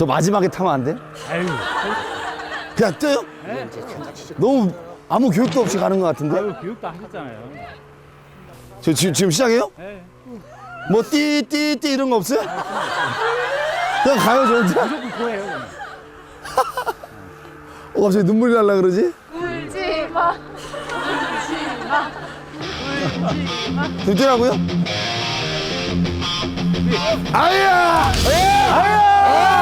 저 마지막에 타면 안 돼? 아유, 그냥? 네. 너무 아무 교육도 없이 가는 것 같은데? 아유 교육도 하셨잖아요. 저 지금, 지금 시작해요? 네. 뭐 띠, 띠, 띠 이런 거 없어요? 그냥 가요, 저 혼자? 무조건. 그냥. 어, 갑자기 눈물이 날라 그러지? 울지 마. 지금 뛰라고요? 아야! 아야!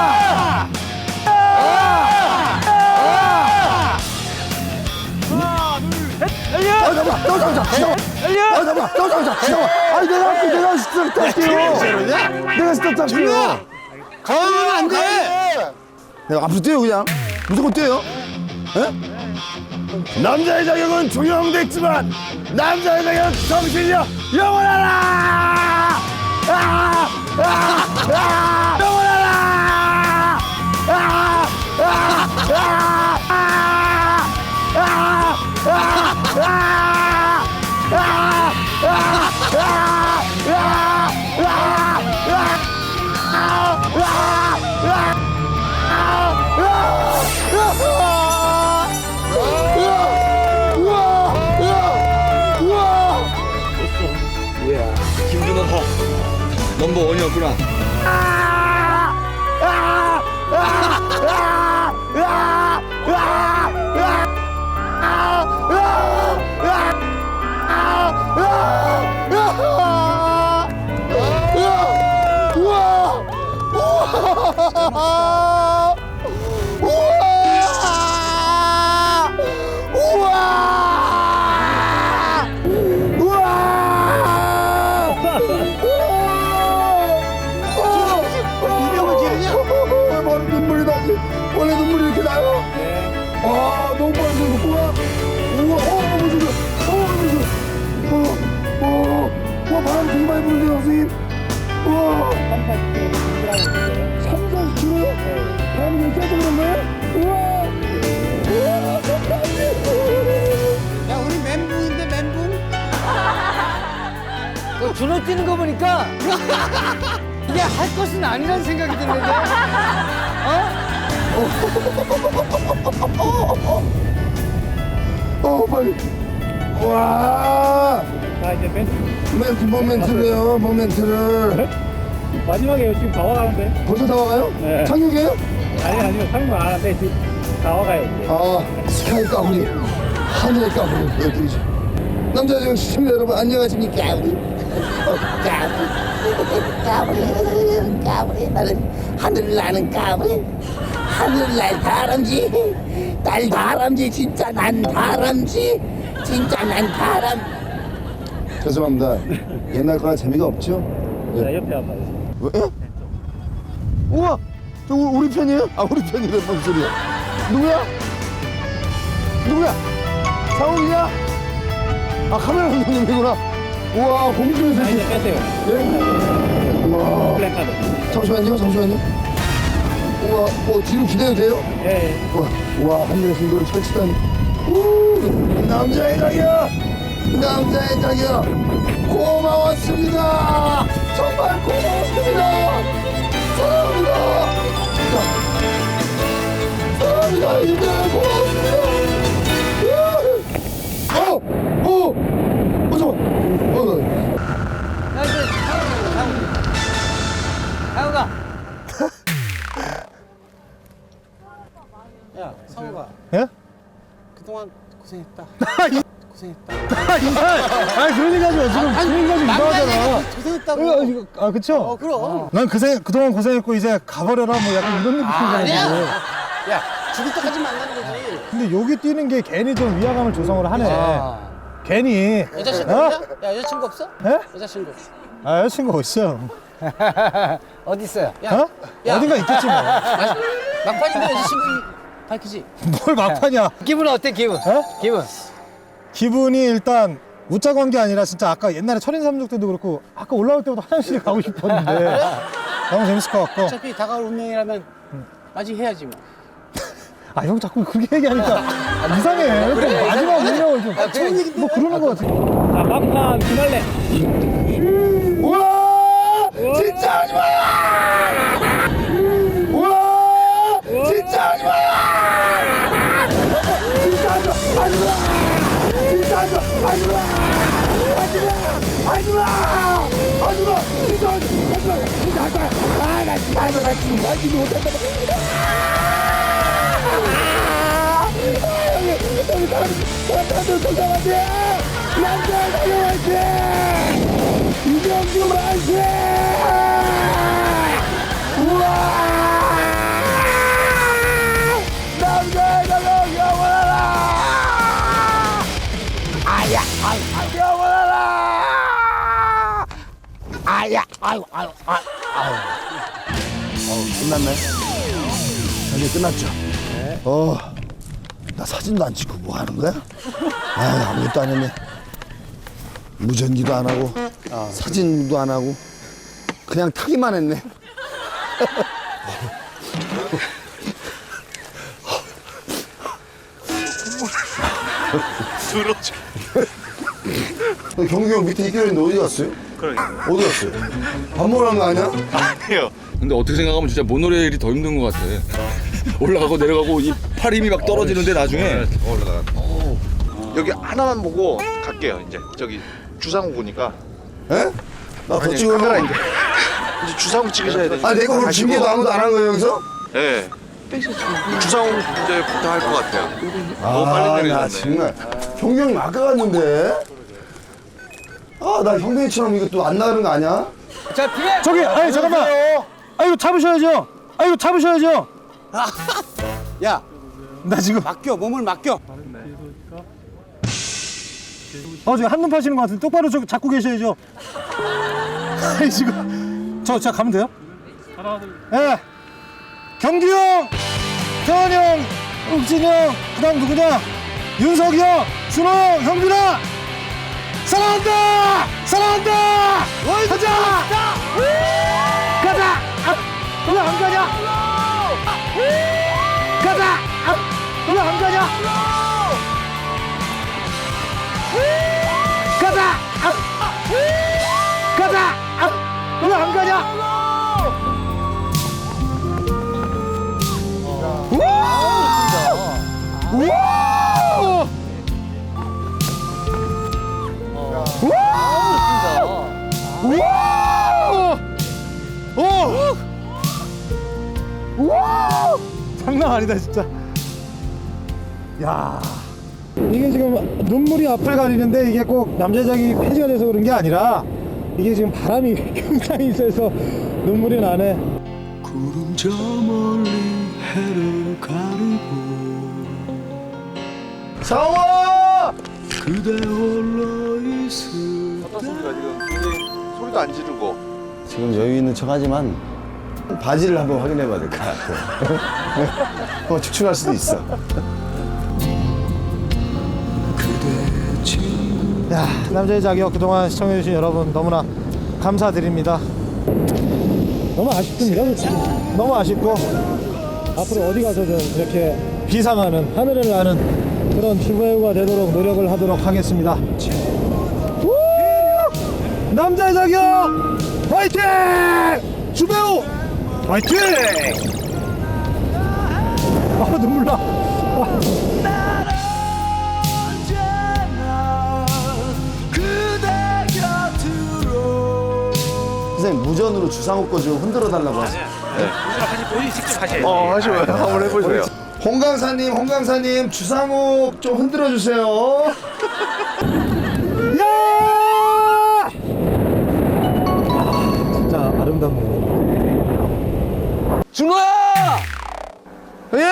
잠깐만, 또 잠깐만, 잠깐만. 아니, 내가 할게, 내가 스톱 할게요. 내가 스톱 할게요. 가면 안 돼. 내가 앞으로 뛰어요, 그냥. 무조건 뛰어요. 에? 남자의 자격은 종영됐지만, 남자의 자격 정신력 영원하라! 아! 아! 아! 아! 원이었구나. 이병을 원래 눈물이 이렇게 나요? 와, 너무 이거 뭐야? 우와, 어, 너무 좋아. 어, 너무 좋아. 어, 어, 와, 바람 되게 많이 부는데요, 선생님? 우와. 3, 40km요? 바람이 이렇게 해서 그런가요? 우와. 우와, 감사합니다. 야 우리 멘붕인데 멘붕? 그 준호 뛰는 거 보니까 이게 할 것은 아니라는 생각이 드는데. 어, 빨리. 와. 자 이제 멘트 멘트, 모멘트래요, 모멘트를. 마지막에 지금 다 와가는데. 벌써 다 와가요? 네. 착륙이에요? 아니 아니요 상무 안 하는데 지금 다 와가요. 이제. 아, 스카이 까불이. 하늘의 까불이 보여드리죠. 남자 중 시청자 여러분, 안녕하십니까? 어, 까불이. 까불이. 까불이. 나는 하늘을 나는 까불이. 하늘 날 다람쥐. 날 다람쥐. 진짜 난 다람쥐. 진짜 난 다람. 죄송합니다. 옛날 거랑 재미가 없죠? 자 옆에 한번. 왜? 우와! 저 우- 우리 편이에요? 아 우리 편이래 뭔 소리야 누구야? 누구야? 상욱이야? 아 카메라 감독님이구나 우와 이제 이렇게 빼세요. 예? 우와. 잠시만요 잠시만요 우와 뭐 뒤로 기대도 돼요? 예. 예. 우와 우와 하늘의 신도를 펼치다니 우 남자의 자기야 남자의 자기야 고마웠습니다 정말 고마웠습니다 사랑합니다 사랑합니다 이들 고마웠습니다 어! 어! 어 잠깐 어, 동안 고생했다. 고생했다. 아니 그런 얘기 하지 마 지금 그런 얘기 하지 이상하잖아 고생했다고. 어, 이거- 아 그쵸? 어 그럼. 난 그생 그동안 고생했고 이제 가버려라 뭐 약간 이런 느낌이잖아 아니야. 지금. 야 죽을 때까지 만나는 거지. 근데 여기 뛰는 게 괜히 좀 위화감을 조성을 하네 괜히 여자친구 어? 없냐? 야 여자친구 없어? 에? 여자친구. 아 여자친구 있어요 어디 있어요? 야, 어? 야. 어딘가 있겠지 뭐. 막판인데 여자친구 밝히지. 뭘 막판이야 기분 어때, 기분? 어? 기분. 기분이 일단 웃자고 한 게 아니라 진짜 아까 옛날에 철인 삼족 때도 그렇고 아까 올라올 때부터 화장실에 가고 싶었는데 너무 재밌을 것 같고 어차피 다가올 운명이라면 아직 해야지 뭐. 아 형 자꾸 그렇게 얘기하니까 아, 이상해 좀 마지막 운명을 좀뭐 그러는 거 같아 자 막판 피날레. 우와! 진짜 하지 마! 우와! 진짜 하 아야, 아유, 아유, 아유, 아유. 어, 끝났네. 이제 끝났죠? 어, 나 사진도 안 찍고 뭐 하는 거야? 아, 아무것도 안 했네. 무전기도 안 하고, 사진도 안 하고, 그냥 타기만 했네. 경기 형 밑에 이겨있는데 어디 갔어요? 그러게. 어디 갔어요? 밥 먹으러 간거 아니야? 아니에요. 근데 어떻게 생각하면 진짜 모노레일이 더 힘든 것 같아. 올라가고 내려가고 이 팔 힘이 막 떨어지는데 나중에 올라가. 여기 하나만 보고 갈게요. 이제 저기 주상우 보니까. 에? 나더 아니, 찍어요. 카메라 이제 이제 주상우 찍으셔야 돼. 아, 내가 오늘 중계도 아무도 안 한 거예요, 여기서? 예. 주상우 이제 부터 할 것 같아요. 너무 아, 빨리 나 내리셨네. 정말. 경기 형님 아까 갔는데? 아, 나 형님처럼 이거 또 안 나가는 거 아니야? 자, 뒤에. 저기, 아니, 잠깐만. 아, 이거 잡으셔야죠. 아, 이거 잡으셔야죠. 야, 나 지금, 맡겨, 몸을 맡겨. 어, 지금 한눈 파시는 것 같은데 똑바로 저 잡고 계셔야죠. 아니, 지금. 저, 저 가면 돼요? 예. 경규 형, 태환 형, 욱진 형, 그 다음 누구냐? 윤석이 형, 준호 형, 형빈아! 사랑한다! 사랑한다! 가자! 가자! 아, 왜안 가냐? 가자! 아, 왜안 가냐? 가자! 아, 가자! 아, 왜안 가냐? 우와! 오! 우와! 장난 아니다 진짜. 야. 이게 지금 눈물이 앞을 가리는데 이게 꼭 남자작이 폐지가 돼서 그런 게 아니라 이게 지금 바람이 굉장히 세서 눈물이 나네. 상호! 어떻습니까 지금? 굉장히 소리도 안 지르고. 지금 여유 있는 척 하지만 바지를 한번 확인해 봐야 될 것 같아. 어, 축축할 수도 있어. 야, 남자의 자격 그동안 시청해주신 여러분 너무나 감사드립니다. 너무 아쉽습니다. 너무 아쉽고 앞으로 어디 가서든 이렇게 비상하는 하늘을 나는 그런 주배우가 되도록 노력을 하도록 하겠습니다. 우! 남자의 자격 화이팅! 주배우 화이팅! 아 눈물 나. 선생님 무전으로 주상욱 거좀 흔들어 달라고 하세요. 어 하시면 한번 해보세요. 홍강사님, 홍강사님 주상욱 좀 흔들어 주세요. 아름답네요. 준호야! 형님!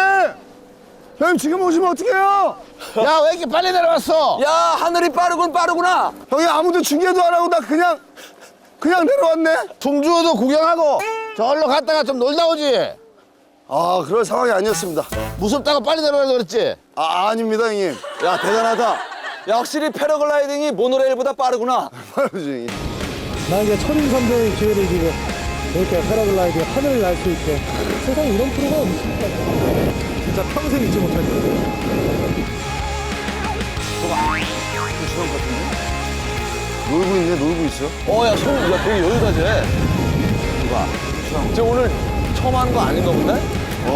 형님 지금 오시면 어떡해요? 야 왜 이렇게 빨리 내려왔어? 야, 하늘이 빠르군, 빠르구나. 형님 아무도 중계도 안 하고 나 그냥 그냥 내려왔네. 충주도 구경하고 저기로 갔다가 좀 놀다 오지 아 그럴 상황이 아니었습니다. 무섭다고 빨리 내려가려고 그랬지 아 아닙니다 형님. 야 대단하다 야, 확실히 패러글라이딩이 모노레일보다 빠르구나. 형님. 나 이제 천인선배의 기회를 지금 이렇게 패러글라이딩 하늘을 날 수 있게 세상에 이런 프로가 있습니까? 진짜 평생 잊지 못할 거예요. 놀고 있네 놀고 있어. 어, 야, 손, 야, 되게 여유다, 쟤. 누가? 쟤 오늘 처음 하는 거 아닌가 본데? 오.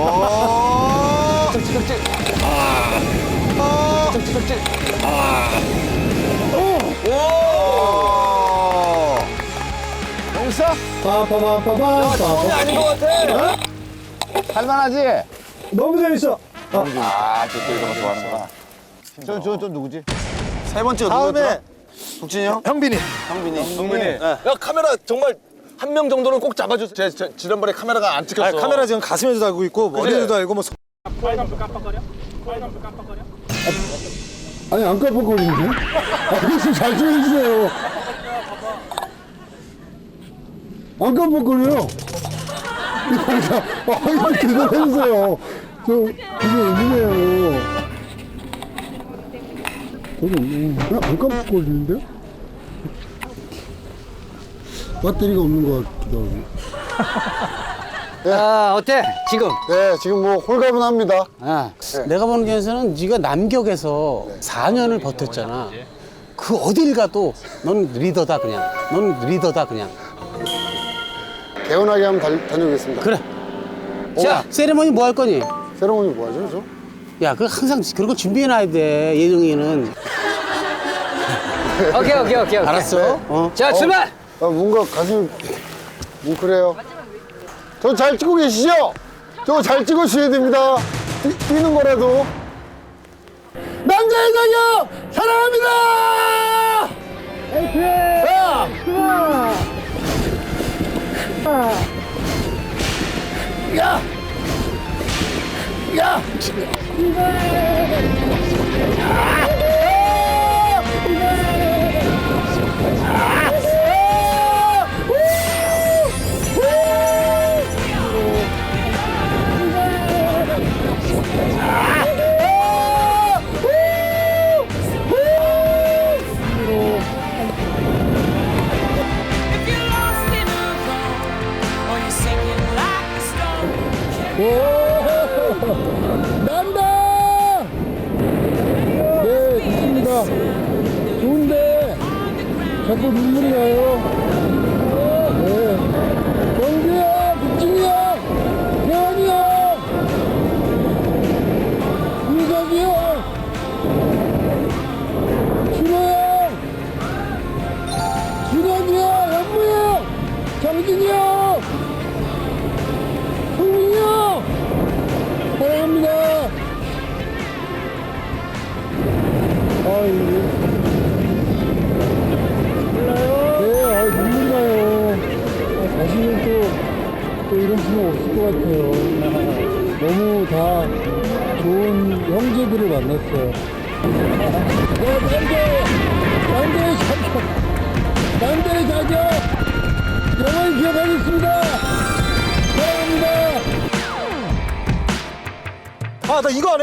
오. 재밌어? 빠빠빠빠빠. 아닌 것 같아. 할만하지? 너무 재밌어. 아, 저또 이런 거 좋아하는구나. 저, 저, 저 누구지? 세 번째가 다음에 누구였더라? 국진이 형? 형빈이. 형빈이. 형빈이. 야 카메라 정말 한 명 정도는 꼭 잡아주세요. 제, 제 지난번에 카메라가 안 찍혔어. 아, 카메라 지금 가슴에도 달고 있고 머리에도 달고 뭐. 아니 안 깜빡거리는데? 아니 좀잘 좀 해주세요. 안 깜빡거려요. 그러니까 아 이거 제대로 해주세요. 저 이게 의미네요. 저기 없네. 어, 안 깜빡거리는데요? 배터리가 없는 것 같기도 하고. 아 어때 지금? 네, 지금 뭐 홀가분합니다. 아, 내가 보는 게에서는 네가 남격에서 4년을 버텼잖아. 그 어딜 가도 넌 리더다 그냥. 넌 리더다 그냥. 개운하게 한번 달, 다녀오겠습니다. 그래. 자, 세레머니 뭐 할 거니? 세레모니 뭐 하죠, 저? 야, 그 항상 그런 거 준비해놔야 돼. 예정이는. 오케이 오케이 오케이. 오케이. 알았어? 어. 자 출발. 아, 뭔가 가슴이 뭉클해요. 저 잘 찍고 계시죠? 저 잘 찍어주셔야 됩니다. 뛰, 뛰는 거라도. 남자의 자격 사랑합니다! 야! 야! If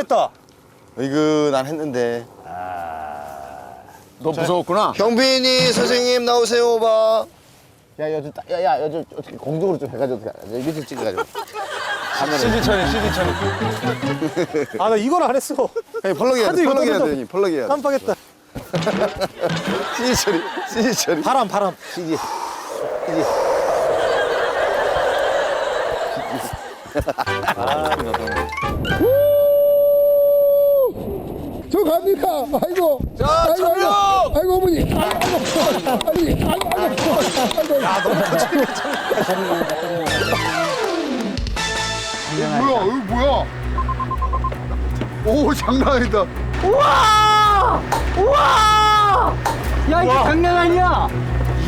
했다. 이거 난 했는데. 너 무서웠구나. 경빈이 선생님 나오세요, 봐. 야, 여기 따, 야, 야, 여기 어떻게 공적으로 좀 해가지고 어떻게 하냐. 밑에 찍어가지고. 시디천이 시디천이. 아, 나 이걸 안 했어. 형님 펄럭이 해야 하도 돼. 이거 펄럭이 해야 떠들어. 돼. 형님. 펄럭이 해야 돼. 깜빡했다. CG 처리. CG 처리. 바람, 바람. CG. 저 갑니다. 아이고. 자, 아이고, 아이고, 아이고, 어머니. 아이고, 아이고, 어머니. 아이고, 아이고, 아이고. 야, 너무 뭐야, 이거 뭐야? 오, 장난 아니다. 야, 이거 장난 아니야.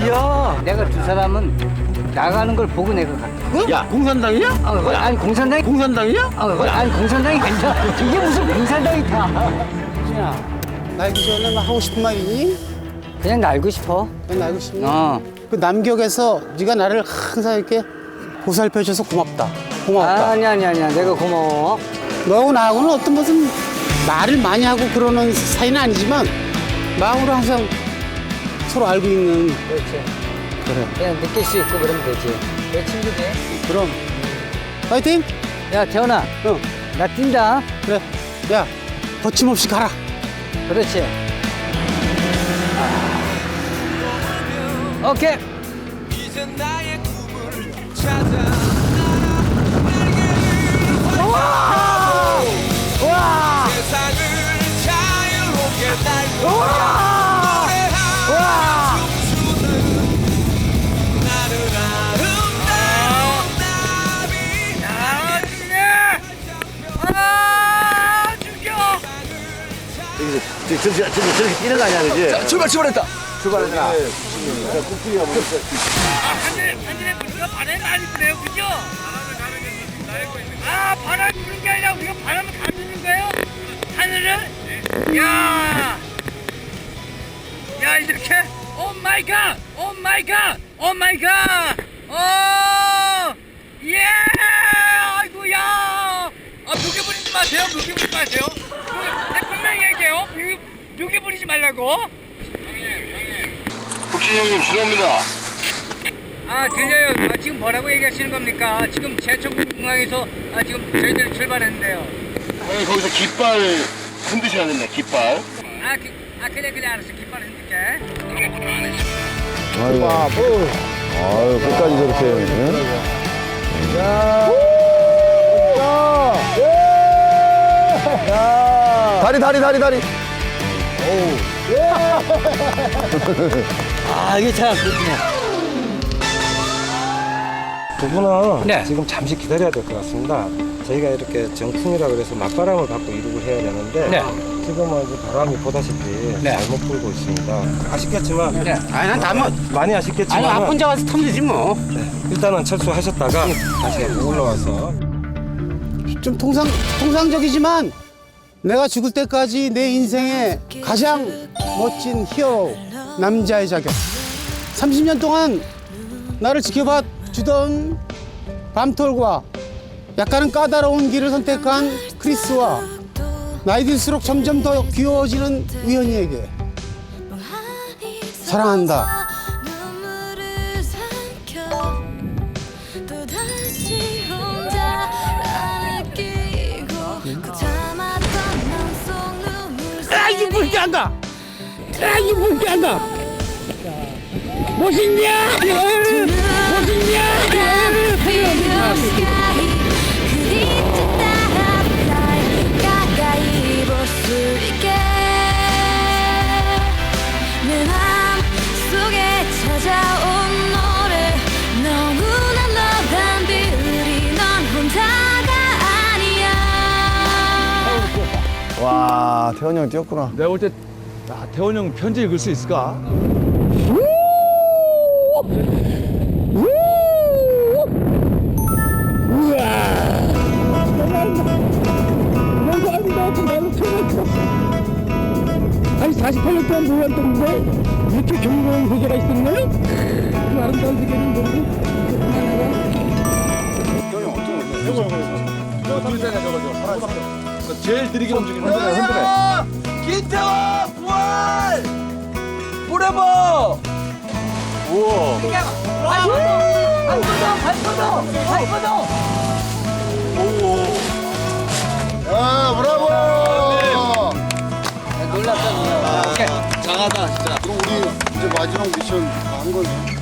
이야. 내가 두 사람은 나가는 걸 보고 내가 갔다. 야 공산당이야? 아, 뭐, 아니 공산당이 공산당이야? 아, 뭐, 아니 공산당이 아니라 이게 무슨 공산당이 다. 야, 날기 전에 뭐 하고 싶은 말 있니? 그냥 날고 싶어. 그냥 날고 싶니? 어. 그 남격에서 네가 나를 항상 이렇게 보살펴줘서 고맙다. 고맙다. 아니 아니 아니야. 내가 고마워. 너하고 나하고는 어떤 무슨 말을 많이 하고 그러는 사이는 아니지만 마음으로 항상 서로 알고 있는. 그렇지. 그래. 그냥 느낄 수 있고 그러면 되지. 내 친구지. 그럼. 파이팅! 야, 태원아. 응. 나 뛴다. 그래. 야, 거침없이 가라. 그렇지. 오케이. 저기 저기 저기 저렇게 뛰는 거 아니야 그지? 출발 출발했다. 출발했나? 하늘 하늘에 우리가 바람이 많이 불어요, 그죠? 바람을 가는 게 날고 있는. 아 바람 부는 게 아니라 우리가 바람을 가르는 거예요? 하늘을? 야, 야 이렇게. 오 마이 갓, 오 마이 갓, 오 마이 갓. 오, 예, 아이고야. 아 묘기 부리지 마세요, 묘기 부리지 마세요. 내 분명히 얘기해요, 묘기, 부리지 말라고. 국신 형님 죄송합니다. 아 들려요. 아, 지금 뭐라고 얘기하시는 겁니까? 지금 제천공항에서 아, 지금 저희들이 출발했는데요. 형님 거기서 깃발 흔드셔야 된다 깃발. 아, 기, 아 그래 그래 알았어. 깃발 흔들게. 아이고. 아유, 끝까지 저렇게. 응? 다리, 다리, 다리, 다리. 아 이게 참두 분은 네. 지금 잠시 기다려야 될 것 같습니다. 저희가 이렇게 정풍이라 그래서 맞바람을 받고 이륙을 해야 되는데 네. 지금은 이제 바람이 보다시피 네. 잘못 불고 있습니다. 아쉽겠지만 네. 아니 난 다만 많이 아니 아쉽겠지만 아픈 자 가서 타면 되지 뭐. 일단은 철수하셨다가 다시 올라와서 좀 통상 통상적이지만 내가 죽을 때까지 내 인생의 가장 멋진 히어로 남자의 자격. 30년 동안 나를 지켜봐 주던 밤톨과 약간은 까다로운 길을 선택한 크리스와 나이 들수록 점점 더 귀여워지는 우연이에게 사랑한다. 물게 한다. 아 이게 물게 한다. 멋있냐? 멋있냐? 와, 태원이 형 뛰었구나. 내가 볼 때 아, 태원 형 편지 읽을 수 있을까? 아니 48년 동안 모았던데 이렇게 경이로운 세계가 있었네? 그 아름다운 세계는 모르고 제일 느리게 움직이는 흔들어 흔들어. 김태원 부활 포레버. 아, 브라보! 장하다 진짜. 그럼 우리 이제 마지막 미션 한 거지.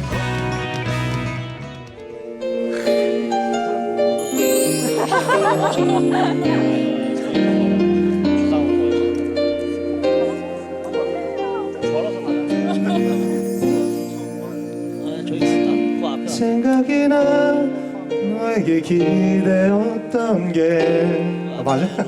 기대었던 게 아, 맞아?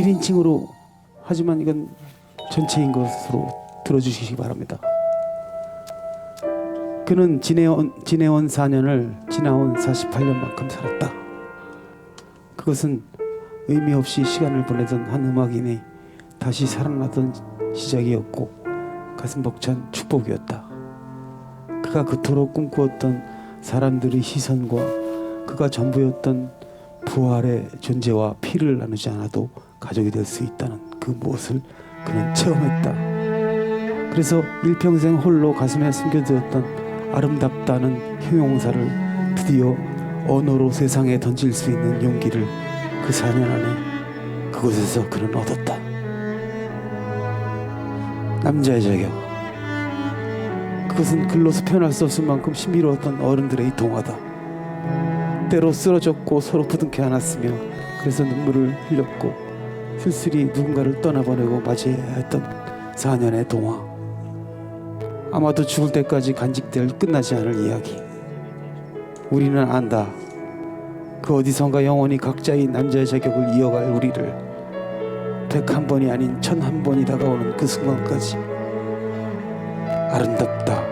일칭으로 하지만 이건 전체인 것으로 들어주시기 바랍니다. 그는 지내온, 지내온 4년을 지나온 48년만큼 살았다. 그것은 의미 없이 시간을 보내던 한 음악인이 다시 살아나던 시작이었고 가슴 벅찬 축복이었다. 그가 그토록 꿈꾸었던 사람들의 시선과 그가 전부였던 부활의 존재와 피를 나누지 않아도 가족이 될 수 있다는 그 무엇을 그는 체험했다. 그래서 일평생 홀로 가슴에 숨겨두었던 아름답다는 형용사를 드디어 언어로 세상에 던질 수 있는 용기를 그 4년 안에 그곳에서 그는 얻었다. 남자의 자격. 그것은 글로서 표현할 수 없을 만큼 신비로웠던 어른들의 이 동화다. 때로 쓰러졌고 서로 부둥켜 안았으며 그래서 눈물을 흘렸고 쓸쓸히 누군가를 떠나보내고 맞이해야 했던 4년의 동화. 아마도 죽을 때까지 간직될 끝나지 않을 이야기. 우리는 안다. 그 어디선가 영원히 각자의 남자의 자격을 이어갈 우리를 백 한 번이 아닌 천 한 번이 다가오는 그 순간까지 아름답다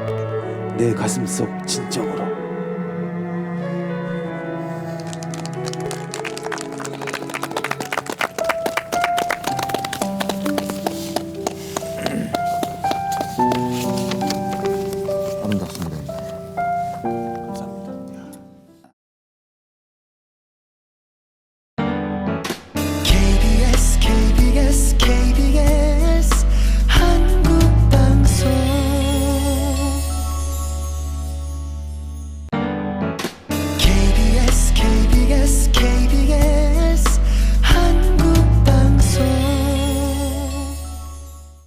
내 가슴 속 진정으로